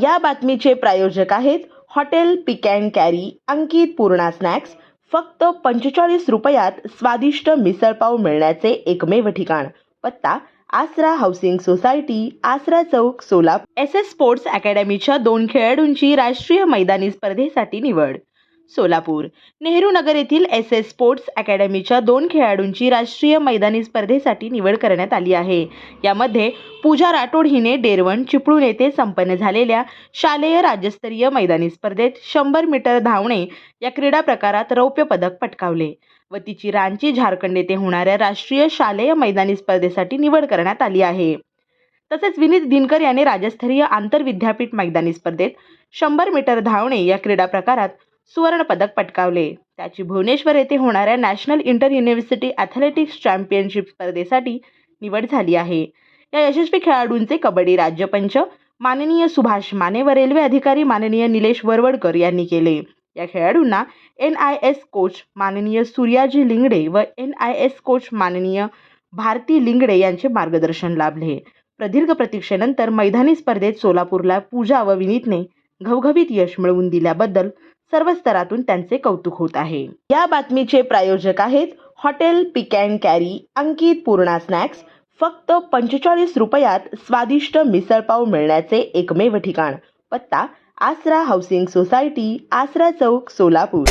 या बातमीचे प्रायोजक आहेत hotel pick and carry Ankit Purna snacks. फक्त पंचेचाळीस रुपयात स्वादिष्ट मिसळपाव मिळण्याचे एकमेव ठिकाण. पत्ता Aasra housing society Aasra Chowk Solapur. S S sports अकॅडमीच्या दोन खेळाडूंची राष्ट्रीय मैदानी स्पर्धेसाठी निवड. सोलापूर. नेहरू नगर येथील एस एस स्पोर्ट्स अकॅडमीच्या दोन खेळाडूंची राष्ट्रीय मैदानी स्पर्धेसाठी निवड करण्यात आली आहे. यामध्ये पूजा राठोड हिने डेरवण चिपळूण येथे संपन्न झालेल्या शालेय राज्यस्तरीय मैदानी स्पर्धेत शंभर मीटर धावणे या क्रीडा प्रकारात रौप्य पदक पटकावले. व तिची रांची झारखंड येथे होणाऱ्या राष्ट्रीय शालेय मैदानी स्पर्धेसाठी निवड करण्यात आली आहे. तसेच विनीत दिनकर याने राज्यस्तरीय आंतरविद्यापीठ मैदानी स्पर्धेत शंभर मीटर धावणे या क्रीडा प्रकारात सुवर्ण पदक पटकावले. त्याची भुवनेश्वर येथे होणाऱ्या national inter university athletics championship स्पर्धेसाठी निवड झाली आहे. या यशस्वी खेळाडूंचे कबड्डी राज्यपंच माननीय सुभाष माने व रेल्वे अधिकारी माननीय निलेश वरवडकर यांनी केले. या खेळाडूंना एन आय एस कोच माननीय सूर्याजी लिंगडे व एन आय एस कोच माननीय भारती लिंगडे यांचे मार्गदर्शन लाभले. प्रदीर्घ प्रतीक्षेनंतर मैदानी स्पर्धेत सोलापूरला पूजा व विनीतने घवघवीत यश मिळवून दिल्याबद्दल सर्व स्तरातून त्यांचे कौतुक होत आहे. या बातमीचे प्रायोजक आहेत hotel pick and carry Ankit Purna snacks फक्त पंचेचाळीस रुपयात स्वादिष्ट मिसळपाव मिळण्याचे एकमेव ठिकाण पत्ता आसरा हाऊसिंग सोसायटी आसरा चौक सोलापूर.